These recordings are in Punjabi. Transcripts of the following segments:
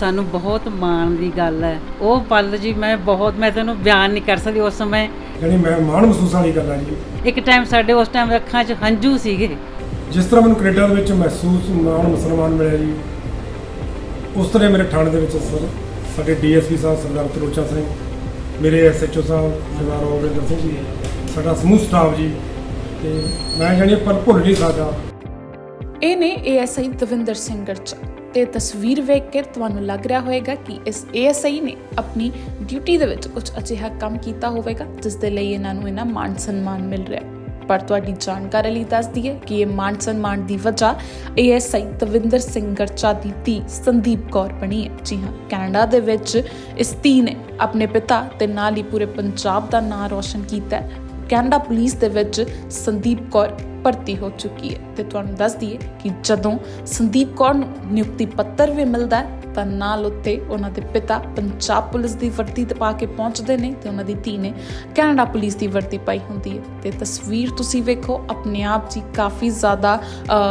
ਸਾਨੂੰ ਬਹੁਤ ਮਾਣ ਦੀ ਗੱਲ ਹੈ। ਉਹ ਪਲ ਜੀ ਮੈਂ ਬਹੁਤ ਮੈਂ ਤੈਨੂੰ ਬਿਆਨ ਨਹੀਂ ਕਰ ਸਕਦੀ ਉਸ ਸਮੇਂ। ਯਾਨੀ ਮੈਂ ਮਾਣ ਮਹਿਸੂਸ ਵਾਲੀ ਗੱਲ ਆ ਜੀ। ਇੱਕ ਟਾਈਮ ਸਾਡੇ ਉਸ ਟਾਈਮ ਅੱਖਾਂ 'ਚ ਹੰਝੂ ਸੀਗੇ। ਜਿਸ ਤਰ੍ਹਾਂ ਮੈਨੂੰ ਕੈਨੇਡਾ ਦੇ ਵਿੱਚ ਮਹਿਸੂਸ ਮਾਣ ਮੁਸਲਮਾਨ ਮਿਲਿਆ ਜੀ। ਉਸ ਤਰ੍ਹਾਂ ਮੇਰੇ ਥਾਣੇ ਦੇ ਵਿੱਚ ਸਰ ਸਾਡੇ ਡੀਐਸਪੀ ਸਾਹਿਬ ਸਰਦਾਰ ਤਰੋਚਾ ਸਿੰਘ ਮੇਰੇ ਐਸਐਚਓ ਸਾਹਿਬ ਸਰਦਾਰ ਰੋਵਿੰਦਰ ਸਿੰਘ ਜੀ ਸਾਡਾ ਸਮੂਹ ਸਟਾਫ ਜੀ। ਤੇ ਮੈਂ ਜਾਣੀ ਪਰ ਭੁੱਲ ਨਹੀਂ ਸਕਦਾ। ਇਹ ਨੇ ਏਐਸਆਈ ਦਵਿੰਦਰ ਸਿੰਘ ਗਰਚਾ ਤੇ ਤਸਵੀਰ ਵੇਖ ਕੇ ਤੁਹਾਨੂੰ ਲੱਗ ਰਿਹਾ ਹੋਵੇਗਾ ਕਿ ਇਸ ਏਐਸਆਈ ਨੇ ਆਪਣੀ ਡਿਊਟੀ ਦੇ ਵਿੱਚ ਕੁਝ ਅਜਿਹਾ ਕੰਮ ਕੀਤਾ ਹੋਵੇਗਾ, ਜਿਸ ਦੇ ਲਈ ਇਹਨਾਂ ਨੂੰ ਇਹਨਾਂ ਮਾਣ ਸਨਮਾਨ ਮਿਲ ਰਿਹਾ ਪਰ ਤੁਹਾਡੀ ਜਾਣਕਾਰੀ ਲਈ ਦੱਸ ਦਈਏ ਕਿ ਇਹ ਮਾਣ ਸਨਮਾਨ ਦੀ ਵਜ੍ਹਾ ਏਐਸਆਈ ਦਵਿੰਦਰ ਸਿੰਘ ਗਰਚਾ ਦੀ ਧੀ ਸੰਦੀਪ ਕੌਰ ਬਣੀ ਹੈ। ਜੀ ਹਾਂ, ਕੈਨੇਡਾ ਦੇ ਵਿੱਚ ਇਸ ਧੀ ਨੇ ਆਪਣੇ ਪਿਤਾ ਤੇ ਨਾਲ ਹੀ ਪੂਰੇ ਪੰਜਾਬ ਦਾ ਨਾਂ ਰੌਸ਼ਨ ਕੀਤਾ ਹੈ। ਕੈਨੇਡਾ ਪੁਲਿਸ ਦੇ ਵਿੱਚ ਸੰਦੀਪ ਕੌਰ ਭਰਤੀ ਹੋ ਚੁੱਕੀ ਹੈ ਤੇ ਤੁਹਾਨੂੰ ਦੱਸ ਦਈਏ ਕਿ ਜਦੋਂ ਸੰਦੀਪ ਕੌਰ ਨੂੰ ਨਿਯੁਕਤੀ ਪੱਤਰ ਵੀ ਮਿਲਦਾ ਤਾਂ ਨਾਲ ਉੱਤੇ ਉਹਨਾਂ ਦੇ ਪਿਤਾ ਪੰਜਾਬ ਪੁਲਿਸ ਦੀ ਵਰਦੀ ਪਾ ਕੇ ਪਹੁੰਚਦੇ ਨੇ ਤੇ ਉਹਨਾਂ ਦੀ ਧੀ ਨੇ ਕੈਨੇਡਾ ਪੁਲਿਸ ਦੀ ਵਰਦੀ ਪਾਈ ਹੁੰਦੀ ਹੈ। ਤੇ ਤਸਵੀਰ ਤੁਸੀਂ ਵੇਖੋ, ਆਪਣੇ ਆਪ 'ਚ ਹੀ ਕਾਫੀ ਜ਼ਿਆਦਾ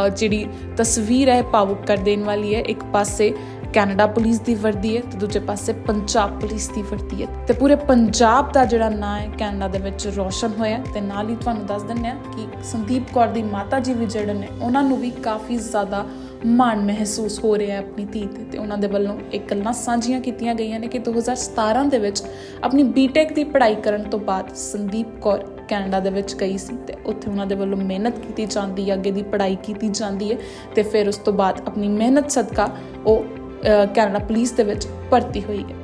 ਜਿਹੜੀ ਤਸਵੀਰ ਹੈ, ਭਾਵੁਕ ਕਰ ਦੇਣ ਵਾਲੀ ਹੈ। ਇੱਕ ਪਾਸੇ ਕੈਨੇਡਾ ਪੁਲਿਸ ਦੀ ਵਰਦੀ ਹੈ ਤੇ ਦੂਜੇ ਪਾਸੇ ਪੰਜਾਬ ਪੁਲਿਸ ਦੀ ਵਰਦੀ ਹੈ ਤੇ ਪੂਰੇ ਪੰਜਾਬ ਦਾ ਜਿਹੜਾ ਨਾਂ ਹੈ, ਕੈਨੇਡਾ ਦੇ ਵਿੱਚ ਰੋਸ਼ਨ ਹੋਇਆ ਤੇ ਨਾਲ ਹੀ ਤੁਹਾਨੂੰ ਦੱਸ ਦਿੰਦੇ ਆ ਕਿ ਸੰਦੀਪ ਕੌਰ ਦੀ ਮਾਤਾ ਜੀ ਵੀ ਜਿਹੜੇ ਨੇ, ਉਹਨਾਂ ਨੂੰ ਵੀ ਕਾਫੀ ਜ਼ਿਆਦਾ ਮਾਣ ਮਹਿਸੂਸ ਹੋ ਰਿਹਾ ਹੈ ਆਪਣੀ ਧੀ ਤੇ ਤੇ ਉਹਨਾਂ ਦੇ ਵੱਲੋਂ ਇਹ ਗੱਲਾਂ ਸਾਂਝੀਆਂ ਕੀਤੀਆਂ ਗਈਆਂ ਨੇ ਕਿ 2017 ਦੇ ਵਿੱਚ ਆਪਣੀ ਬੀਟੈਕ ਦੀ ਪੜ੍ਹਾਈ ਕਰਨ ਤੋਂ ਬਾਅਦ ਸੰਦੀਪ ਕੌਰ ਕੈਨੇਡਾ ਦੇ ਵਿੱਚ ਗਈ ਸੀ ਤੇ ਉੱਥੇ ਉਹਨਾਂ ਦੇ ਵੱਲੋਂ ਮਿਹਨਤ ਕੀਤੀ ਜਾਂਦੀ ਹੈ, ਅੱਗੇ ਦੀ ਪੜ੍ਹਾਈ ਕੀਤੀ ਜਾਂਦੀ ਹੈ ਤੇ ਫਿਰ ਉਸ ਤੋਂ ਬਾਅਦ ਆਪਣੀ ਮਿਹਨਤ ਸਦਕਾ ਉਹ ਕੈਨੇਡਾ ਪੁਲਿਸ ਦੇ ਵਿੱਚ ਭਰਤੀ ਹੋਈ ਹੈ।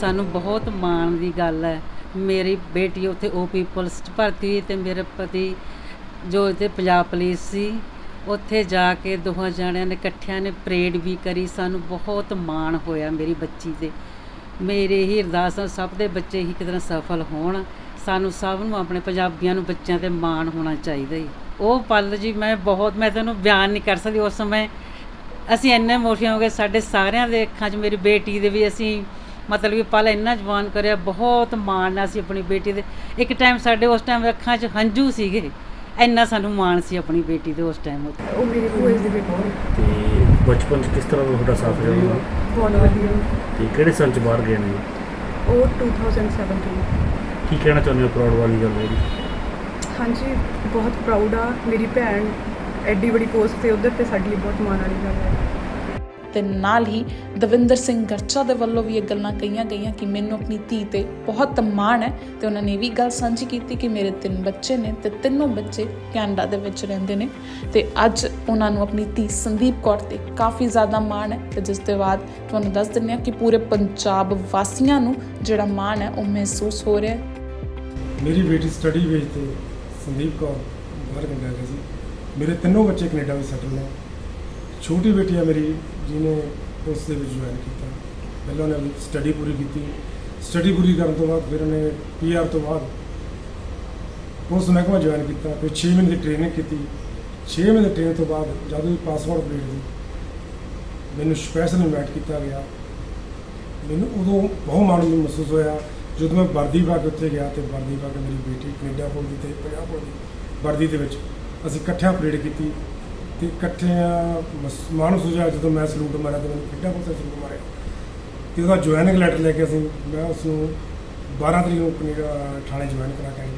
ਸਾਨੂੰ ਬਹੁਤ ਮਾਣ ਦੀ ਗੱਲ ਹੈ। ਮੇਰੀ ਬੇਟੀ ਉੱਥੇ ਓਪੀ ਪੁਲਿਸ 'ਚ ਭਰਤੀ ਹੋਈ ਤੇ ਮੇਰੇ ਪਤੀ ਜੋ ਇੱਥੇ ਪੰਜਾਬ ਪੁਲਿਸ ਸੀ ਉੱਥੇ ਜਾ ਕੇ ਦੋਹਾਂ ਜਣਿਆਂ ਨੇ ਇਕੱਠਿਆਂ ਨੇ ਪਰੇਡ ਵੀ ਕਰੀ। ਸਾਨੂੰ ਬਹੁਤ ਮਾਣ ਹੋਇਆ ਮੇਰੀ ਬੱਚੀ ਤੇ। ਮੇਰੇ ਹੀ ਅਰਦਾਸ ਆ, ਸਭ ਦੇ ਬੱਚੇ ਹੀ ਕਿਤੇ ਨਾ ਸਫਲ ਹੋਣ। ਸਾਨੂੰ ਸਭ ਨੂੰ ਆਪਣੇ ਪੰਜਾਬੀਆਂ ਨੂੰ ਬੱਚਿਆਂ ਤੇ ਮਾਣ ਹੋਣਾ ਚਾਹੀਦਾ ਹੀ ਉਹ ਪਲ ਜੀ ਮੈਂ ਬਹੁਤ ਮੈਂ ਤੈਨੂੰ ਬਿਆਨ ਨਹੀਂ ਕਰ ਸਕਦੀ। ਉਸ ਸਮੇਂ ਅਸੀਂ ਇੰਨੇ ਇਮੋਸ਼ਨਲ ਹੋ ਗਏ ਸਾਡੇ ਸਾਰਿਆਂ ਦੇ ਅੱਖਾਂ 'ਚ ਮੇਰੀ ਬੇਟੀ ਦੇ ਵੀ ਅਸੀਂ ਮਤਲਬ ਕਿ ਪਲ ਇੰਨਾ ਜਵਾਨ ਕਰਿਆ ਬਹੁਤ ਮਾਣ ਨਾਲ ਅਸੀਂ ਆਪਣੀ ਬੇਟੀ ਦੇ ਇੱਕ ਟਾਈਮ ਸਾਡੇ ਉਸ ਟਾਈਮ ਅੱਖਾਂ 'ਚ ਹੰਝੂ ਸੀਗੇ ਇੰਨਾ ਸਾਨੂੰ ਮਾਣ ਸੀ ਆਪਣੀ ਬੇਟੀ ਦੇ ਉਸ ਟਾਈਮ ਉਹ ਮੇਰੀ ਭੂਆ ਦੀ ਬੇਟੀ ਤੇ ਬਚਪਨ 'ਚ ਕਿਸ ਤਰ੍ਹਾਂ ਦਾ ਤੁਹਾਡਾ ਸਾਥ ਰਿਹਾ? ਬਹੁਤ ਵਧੀਆ। ਤੇ ਕਿਹੜੇ ਸੰਨ 'ਚ ਬਾਹਰ ਗਏ ਨੇ? ਉਹ 2017 ਕੀ ਕਹਿਣਾ ਚਾਹੁੰਦੇ ਹੋ ਪ੍ਰਾਊਡ ਵਾਲੀ ਗੱਲ ਹੈ ਜੀ? ਹਾਂਜੀ ਬਹੁਤ ਪ੍ਰਾਊਡ ਆ। ਮੇਰੀ ਭੈਣ ਐਡੀ ਬੜੀ ਪੋਸਟ ਤੇ ਉਧਰ ਤੇ ਸਾਡੇ ਲਈ ਬਹੁਤ ਮਾਣ ਵਾਲੀ ਗੱਲ ਹੈ। ਤੇ ਨਾਲ ਹੀ ਦਵਿੰਦਰ ਸਿੰਘ ਗਰਚਾ ਦੇ ਵੱਲੋਂ ਵੀ ਇਹ ਗੱਲਾਂ ਕਹੀਆਂ ਗਈਆਂ ਕਿ ਮੈਨੂੰ ਆਪਣੀ ਧੀ ਤੇ ਬਹੁਤ ਮਾਣ ਹੈ ਤੇ ਉਹਨਾਂ ਨੇ ਇਹ ਵੀ ਗੱਲ ਸਾਂਝੀ ਕੀਤੀ ਕਿ ਮੇਰੇ ਤਿੰਨ ਬੱਚੇ ਨੇ ਤੇ ਤਿੰਨੋਂ ਬੱਚੇ ਕੈਨੇਡਾ ਦੇ ਵਿੱਚ ਰਹਿੰਦੇ ਨੇ ਤੇ ਅੱਜ ਉਹਨਾਂ ਨੂੰ ਆਪਣੀ ਧੀ ਸੰਦੀਪ ਕੌਰ ਤੇ ਕਾਫੀ ਜ਼ਿਆਦਾ ਮਾਣ ਹੈ ਤੇ ਜਿਸ ਦੇ ਬਾਅਦ ਤੁਹਾਨੂੰ ਦੱਸ ਦਿੰਦੇ ਹਾਂ ਕਿ ਪੂਰੇ ਪੰਜਾਬ ਵਾਸੀਆਂ ਨੂੰ ਜਿਹੜਾ ਮਾਣ ਹੈ ਉਹ ਮਹਿਸੂਸ ਹੋ ਰਿਹਾ ਹੈ। ਮੇਰੀ ਬੇਟੀ ਸਟੱਡੀ ਵੇਜ ਤੇ ਸੰਦੀਪ ਕੌਰ ਬਾਹਰ ਗਈ ਸੀ। ਮੇਰੇ ਤਿੰਨੋਂ ਬੱਚੇ ਕੈਨੇਡਾ ਵਿੱਚ ਸੈਟਲ ਨੇ। ਛੋਟੀ ਬੇਟੀ ਆ ਮੇਰੀ, ਜਿਹਨੇ ਉਸ ਦੇ ਵਿੱਚ ਜੁਆਇਨ ਕੀਤਾ। ਪਹਿਲਾਂ ਉਹਨੇ ਸਟੱਡੀ ਪੂਰੀ ਕੀਤੀ। ਸਟੱਡੀ ਪੂਰੀ ਕਰਨ ਤੋਂ ਬਾਅਦ ਫਿਰ ਉਹਨੇ ਪੀਆਰ ਤੋਂ ਬਾਅਦ ਪੁਲਿਸ ਮਹਿਕਮਾ ਜੁਆਇਨ ਕੀਤਾ। ਫਿਰ 6 ਮਹੀਨੇ ਦੀ ਟ੍ਰੇਨਿੰਗ ਕੀਤੀ। 6 ਮਹੀਨੇ ਦੀ ਟ੍ਰੇਨਿੰਗ ਤੋਂ ਬਾਅਦ ਜਦੋਂ ਵੀ ਪਾਸਪੋਰਟ ਅਪਡੇਟ ਦੀ ਮੈਨੂੰ ਸਪੈਸ਼ਲ ਇਨਵਾਈਟ ਕੀਤਾ ਗਿਆ। ਮੈਨੂੰ ਉਦੋਂ ਬਹੁਤ ਮਾਣ ਮਹਿਸੂਸ ਹੋਇਆ। ਜਦੋਂ ਮੈਂ ਵਰਦੀ ਪਾ ਕੇ ਉੱਥੇ ਗਿਆ ਤੇ ਵਰਦੀ ਪਾ ਕੇ ਮੇਰੀ ਬੇਟੀ ਕੈਨੇਡਾ ਪੁਲਿਸ ਦੀ ਤੇ ਪੰਜਾਬ ਪੁਲਿਸ ਦੀ ਵਰਦੀ ਦੇ ਵਿੱਚ। ਅਸੀਂ ਇਕੱਠਿਆਂ ਪਰੇਡ ਕੀਤੀ ਤੇ ਇਕੱਠਿਆਂ ਮਾਣ ਸੁਝਿਆ ਜਦੋਂ ਮੈਂ ਸਲੂਟ ਮਾਰਿਆ ਤੇ ਮੈਨੂੰ ਪੁਲਿਸ ਨੇ ਸਲੂਟ ਮਾਰਿਆ। ਤੇ ਉਹਦਾ ਜੁਆਇਨਿੰਗ ਲੈਟਰ ਲੈ ਕੇ ਅਸੀਂ ਮੈਂ ਉਸ ਨੂੰ 12 ਤਰੀਕ ਨੂੰ ਕੈਨੇਡਾ ਥਾਣੇ ਜੁਆਇਨ ਕਰਾ ਕੇ ਆਈ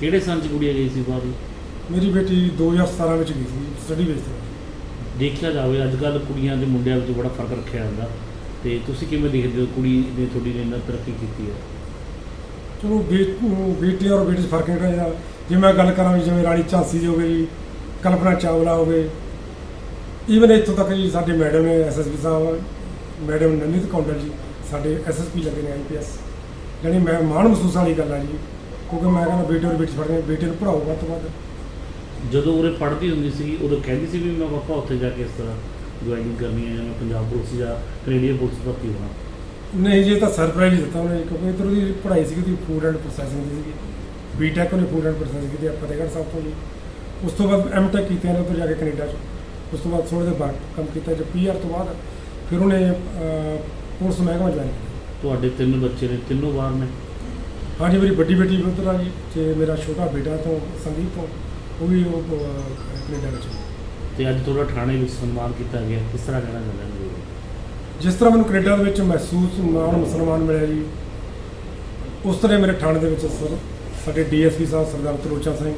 ਕਿਹੜੇ ਸੰਨ 'ਚ ਕੁੜੀਆਂ ਗਈ ਸੀ ਬਾਹਰ? ਮੇਰੀ ਬੇਟੀ 2017 ਵਿੱਚ ਗਈ ਸੀ ਸਟੱਡੀ ਬੇਸ ਤੇ। ਦੇਖਿਆ ਜਾਵੇ ਅੱਜ ਕੱਲ ਕੁੜੀਆਂ ਤੇ ਮੁੰਡਿਆਂ ਵਿੱਚ ਬੜਾ ਫ਼ਰਕ ਰੱਖਿਆ ਜਾਂਦਾ। ਤੇ ਤੁਸੀਂ ਕਿਵੇਂ ਦੇਖਦੇ ਹੋ ਕੁੜੀ ਨੇ ਤੁਹਾਡੀ ਨੇ ਇੰਨਾ ਤਰੱਕੀ ਕੀਤੀ ਹੈ? ਚਲੋ ਬੇ- ਬੇਟੀ ਔਰ ਬੇਟੀ 'ਚ ਫ਼ਰਕ ਨਹੀਂ ਰਹਿੰਦਾ ਜੇ ਮੈਂ ਗੱਲ ਕਰਾਂ ਵੀ ਜਿਵੇਂ ਰਾਣੀ ਝਾਂਸੀ ਦੀ ਹੋ ਗਈ ਕਲਪਨਾ ਚਾਵਲਾ ਹੋ ਗਏ ਈਵਨ ਇੱਥੋਂ ਤੱਕ ਜੀ ਸਾਡੇ ਮੈਡਮ ਨੇ ਐਸਐਸਪੀ ਸਾਹਿਬ ਮੈਡਮ ਨੰਨਿਤ ਕੌਂਡਲ ਜੀ ਸਾਡੇ ਐਸਐਸਪੀ ਲੱਗੇ ਨੇ ਆਈਪੀਐਸ ਜਾਣੀ ਮੈਂ ਮਾਣ ਮਹਿਸੂਸ ਵਾਲੀ ਗੱਲ ਆ ਜੀ ਕਿਉਂਕਿ ਮੈਂ ਕਹਿੰਦਾ ਬੇਟੀ ਔਰ ਬੇਟੀ ਨਹੀਂ ਬੇਟੀ ਨੂੰ ਪੜਾਓ ਵੱਧ ਤੋਂ ਵੱਧ। ਜਦੋਂ ਉਰੇ ਪੜ੍ਹਦੀ ਹੁੰਦੀ ਸੀ ਉਦੋਂ ਕਹਿੰਦੀ ਸੀ ਵੀ ਮੈਂ ਪਾਪਾ ਉੱਥੇ ਜਾ ਕੇ ਇਸ ਤਰ੍ਹਾਂ ਜੁਆਇਨਿੰਗ ਕਰਨੀ ਹੈ ਜਾਂ ਮੈਂ ਪੰਜਾਬ ਪੁਲਿਸ ਜਾਂ ਕੈਨੇਡੀਅਨ ਪੁਲਿਸ ਦਾ ਭਰਤੀ ਹੋਣਾ ਨਹੀਂ ਜੀ ਤਾਂ ਸਰਪ੍ਰਾਈਜ਼ ਦਿੱਤਾ ਉਹਨੇ ਕਿਉਂਕਿ ਇੱਧਰ ਉਹਦੀ ਪੜ੍ਹਾਈ ਸੀਗੀ ਉਹਦੀ ਫੂਡ ਐਂਡ ਪ੍ਰੋਸੈਸਿੰਗ ਦੀ ਸੀਗੀ। ਬੀਟੈਕ ਉਹਨੇ ਫੂਡ ਐਂਡ ਪ੍ਰੋਸੈਸਿੰਗ ਕੀਤੀ ਆ ਫਤਿਹਗੜ੍ਹ ਸਾਹਿਬ ਤੋਂ ਜੀ। ਉਸ ਤੋਂ ਬਾਅਦ ਐਮਟੈਕ ਕੀਤੀ ਉਹਨੇ ਉੱਧਰ ਜਾ ਕੇ ਕੈਨੇਡਾ 'ਚ। ਉਸ ਤੋਂ ਬਾਅਦ ਥੋੜ੍ਹੇ ਦੇ ਬਾਅਦ ਕੰਮ ਕੀਤਾ ਜੇ ਪੀਆਰ ਤੋਂ ਬਾਅਦ ਫਿਰ ਉਹਨੇ ਪੁਲਿਸ ਮਹਿਕਮਾ ਜੁਆਇਨ ਕੀਤਾ। ਤੁਹਾਡੇ ਤਿੰਨ ਬੱਚੇ ਨੇ ਤਿੰਨੋਂ ਬਾਹਰ ਨੇ? ਹਾਂਜੀ ਮੇਰੀ ਵੱਡੀ ਬੇਟੀ ਵੀ ਉੱਧਰ ਆ ਜੀ ਤੇ ਮੇਰਾ ਛੋਟਾ ਬੇਟਾ ਤੋਂ ਸੰਦੀਪ ਤੋਂ ਉਹ ਵੀ ਉਹ ਕੈਨੇਡਾ ਵਿੱਚ ਤੇ ਅੱਜ ਤੁਹਾਡਾ ਥਾਣੇ ਵਿੱਚ ਸਨਮਾਨ ਕੀਤਾ ਗਿਆ ਕਿਸ ਤਰ੍ਹਾਂ ਕਹਿਣਾ ਚਾਹੁੰਦੇ ਹੋ? ਜਿਸ ਤਰ੍ਹਾਂ ਮੈਨੂੰ ਕੈਨੇਡਾ ਦੇ ਵਿੱਚ ਮਹਿਸੂਸ ਮਾਣ ਮੁਸਲਮਾਨ ਮਿਲਿਆ ਜੀ। ਉਸ ਤਰ੍ਹਾਂ ਮੇਰੇ ਥਾਣੇ ਦੇ ਵਿੱਚ ਸਰ ਸਾਡੇ ਡੀਐਸਪੀ ਸਾਹਿਬ ਸਰਦਾਰ ਤਰੋਚਾ ਸਿੰਘ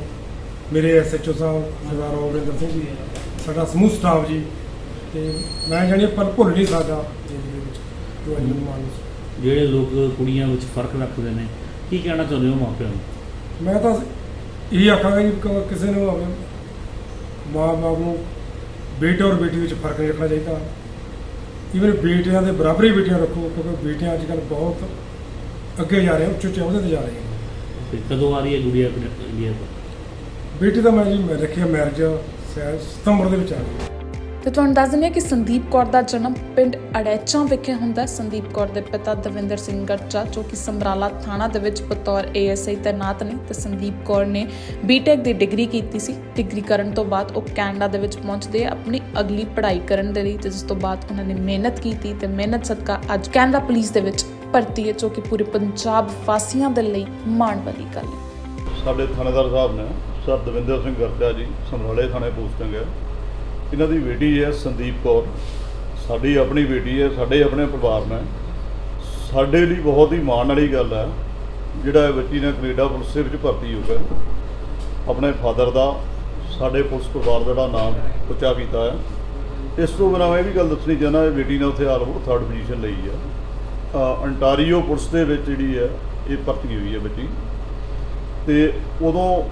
ਮੇਰੇ ਐਸਐਚਓ ਸਾਹਿਬ ਸਰਦਾਰ ਰੋਵਿੰਦਰ ਸਿੰਘ ਜੀ ਸਾਡਾ ਸਮੂਹ ਸਟਾਫ ਜੀ ਤੇ ਮੈਂ ਜਾਣੀ ਪਰ ਭੁੱਲ ਨਹੀਂ ਸਕਦਾ ਜ਼ਿੰਦਗੀ ਵਿੱਚ ਜੋ ਅੱਜ। ਜਿਹੜੇ ਲੋਕ ਕੁੜੀਆਂ ਵਿੱਚ ਫ਼ਰਕ ਰੱਖਦੇ ਨੇ ਕੀ ਕਹਿਣਾ ਚਾਹੁੰਦੇ ਹੋ ਮਾਪਿਆਂ ਨੂੰ? ਮੈਂ ਤਾਂ ਇਹ ਆਖਾਂਗਾ ਕਿ ਕਿਸੇ ਨੂੰ ਆਪਣੇ ਮਾਂ ਬਾਪ ਨੂੰ ਬੇਟੇ ਔਰ ਬੇਟੀ ਵਿੱਚ ਫ਼ਰਕ ਨਹੀਂ ਰੱਖਣਾ ਚਾਹੀਦਾ। ਇਵਨ ਬੇਟਿਆਂ ਦੇ ਬਰਾਬਰ ਹੀ ਬੇਟੀਆਂ ਰੱਖੋ ਕਿਉਂਕਿ ਬੇਟੀਆਂ ਅੱਜ ਕੱਲ੍ਹ ਬਹੁਤ ਅੱਗੇ ਜਾ ਰਹੀਆਂ ਉੱਚੇ ਉੱਚੇ ਅਹੁਦੇ ਤੇ ਜਾ ਰਹੀਆਂ ਤੇ ਕਦੋਂ ਆ ਰਹੀ ਹੈ ਗੁੜੀਆ ਇੰਡੀਆ ਤੋਂ? ਬੇਟੀ ਦਾ ਮੈਂ ਜੀ ਮੈਂ ਰੱਖਿਆ ਮੈਰਿਜ ਸਤੰਬਰ ਦੇ ਵਿੱਚ ਆ ਗਈ। ਤੇ ਤੁਹਾਨੂੰ ਦੱਸ ਦਿੰਦੇ ਹਾਂ ਕਿ ਸੰਦੀਪ ਕੌਰ ਦਾ ਜਨਮ ਪਿੰਡ ਅੜੈਚਾਂ ਵਿਖੇ ਹੁੰਦਾ ਹੈ। ਸੰਦੀਪ ਕੌਰ ਦੇ ਪਿਤਾ ਦਵਿੰਦਰ ਸਿੰਘ ਗਰਚਾ ਜੋ ਕਿ ਸਮਰਾਲਾ ਥਾਣਾ ਦੇ ਵਿੱਚ ਬਤੌਰ ਏਐਸਆਈ ਤਾਇਨਾਤ ਨੇ ਤੇ ਸੰਦੀਪ ਕੌਰ ਨੇ ਬੀਟੈਕ ਦੀ ਡਿਗਰੀ ਕੀਤੀ ਸੀ। ਡਿਗਰੀ ਕਰਨ ਤੋਂ ਬਾਅਦ ਉਹ ਕੈਨੇਡਾ ਦੇ ਵਿੱਚ ਪਹੁੰਚਦੇ ਆ ਆਪਣੀ ਅਗਲੀ ਪੜ੍ਹਾਈ ਕਰਨ ਦੇ ਲਈ ਤੇ ਜਿਸ ਤੋਂ ਬਾਅਦ ਉਹਨਾਂ ਨੇ ਮਿਹਨਤ ਕੀਤੀ ਤੇ ਮਿਹਨਤ ਸਦਕਾ ਅੱਜ ਕੈਨੇਡਾ ਪੁਲਿਸ ਦੇ ਵਿੱਚ ਭਰਤੀ ਹੈ, ਜੋ ਕਿ ਪੂਰੇ ਪੰਜਾਬ ਵਾਸੀਆਂ ਦੇ ਲਈ ਮਾਣ ਵਾਲੀ ਗੱਲ ਹੈ। ਸਾਡੇ ਥਾਣੇਦਾਰ ਸਾਹਿਬ ਨੇ ਸਰ ਦਵਿੰਦਰ ਸਿੰਘ ਗਰਚਾ ਜੀ ਸਮਰਾਲੇ ਥਾਣੇ ਪੋਸਟਿੰਗ ਹੈ ਇਹਨਾਂ ਦੀ ਬੇਟੀ ਹੈ ਸੰਦੀਪ ਕੌਰ। ਸਾਡੀ ਆਪਣੀ ਬੇਟੀ ਹੈ, ਸਾਡੇ ਆਪਣੇ ਪਰਿਵਾਰ ਨੇ। ਸਾਡੇ ਲਈ ਬਹੁਤ ਹੀ ਮਾਣ ਵਾਲੀ ਗੱਲ ਹੈ, ਜਿਹੜਾ ਇਹ ਬੱਚੀ ਨੇ ਕੈਨੇਡਾ ਪੁਲਿਸ ਦੇ ਵਿੱਚ ਭਰਤੀ ਹੋ ਗਿਆ ਆਪਣੇ ਫਾਦਰ ਦਾ, ਸਾਡੇ ਪੁਲਿਸ ਪਰਿਵਾਰ ਦਾ ਜਿਹੜਾ ਨਾਮ ਉੱਚਾ ਕੀਤਾ ਹੈ। ਇਸ ਤੋਂ ਬਿਨਾਂ ਮੈਂ ਇਹ ਵੀ ਗੱਲ ਦੱਸਣੀ ਚਾਹੁੰਦਾ, ਇਹ ਬੇਟੀ ਨੇ ਉੱਥੇ ਆਲ ਓਵਰ ਥਰਡ ਪੋਜੀਸ਼ਨ ਲਈ ਹੈ। ਅੰਟਾਰੀਓ ਪੁਲਿਸ ਦੇ ਵਿੱਚ ਜਿਹੜੀ ਹੈ ਇਹ ਭਰਤੀ ਹੋਈ ਹੈ ਬੱਚੀ ਤੇ ਉਦੋਂ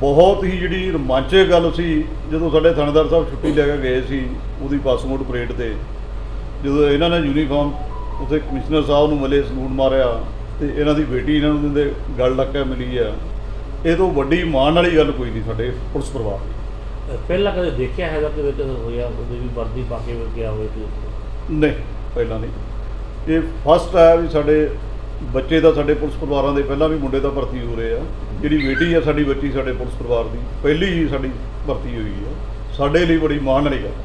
ਬਹੁਤ ਹੀ ਜਿਹੜੀ ਰੋਮਾਂਚਕ ਗੱਲ ਸੀ ਜਦੋਂ ਸਾਡੇ ਥਾਣੇਦਾਰ ਸਾਹਿਬ ਛੁੱਟੀ ਲੈ ਕੇ ਗਏ ਸੀ ਉਹਦੀ ਪਾਸਪੋਰਟ ਪਰੇਡ ਤੇ। ਜਦੋਂ ਇਹਨਾਂ ਨੇ ਯੂਨੀਫਾਰਮ ਉੱਥੇ ਕਮਿਸ਼ਨਰ ਸਾਹਿਬ ਨੂੰ ਮਿਲੇ ਸਲੂਟ ਮਾਰਿਆ ਤੇ ਇਹਨਾਂ ਦੀ ਬੇਟੀ ਇਹਨਾਂ ਨੂੰ ਦਿੰਦੇ ਗੱਲ ਲੱਗ ਕੇ ਮਿਲੀ ਆ। ਇਹ ਤੋਂ ਵੱਡੀ ਮਾਣ ਵਾਲੀ ਗੱਲ ਕੋਈ ਨਹੀਂ ਸਾਡੇ ਪੁਲਿਸ ਪਰਿਵਾਰ ਦੀ। ਪਹਿਲਾਂ ਕਦੇ ਦੇਖਿਆ ਹੈਗਾ ਕਿ ਵਿੱਚ ਹੋਇਆ ਉਹਦੇ ਵੀ ਵਰਦੀ ਪਾ ਕੇ ਗਿਆ ਹੋਵੇ ਤੇ ਨਹੀਂ ਪਹਿਲਾਂ ਨਹੀਂ। ਇਹ ਫਸਟ ਹੈ ਵੀ ਸਾਡੇ ਬੱਚੇ ਦਾ ਸਾਡੇ ਪੁਲਿਸ ਪਰਿਵਾਰਾਂ ਦੇ ਪਹਿਲਾਂ ਵੀ ਮੁੰਡੇ ਦਾ ਭਰਤੀ ਹੋ ਰਹੇ। ਆ ਜਿਹੜੀ ਬੇਟੀ ਆ ਸਾਡੀ ਬੱਚੀ ਸਾਡੇ ਪੁਲਿਸ ਪਰਿਵਾਰ ਦੀ, ਪਹਿਲੀ ਹੀ ਸਾਡੀ ਭਰਤੀ ਹੋਈ ਆ। ਸਾਡੇ ਲਈ ਬੜੀ ਮਾਣ ਵਾਲੀ ਗੱਲ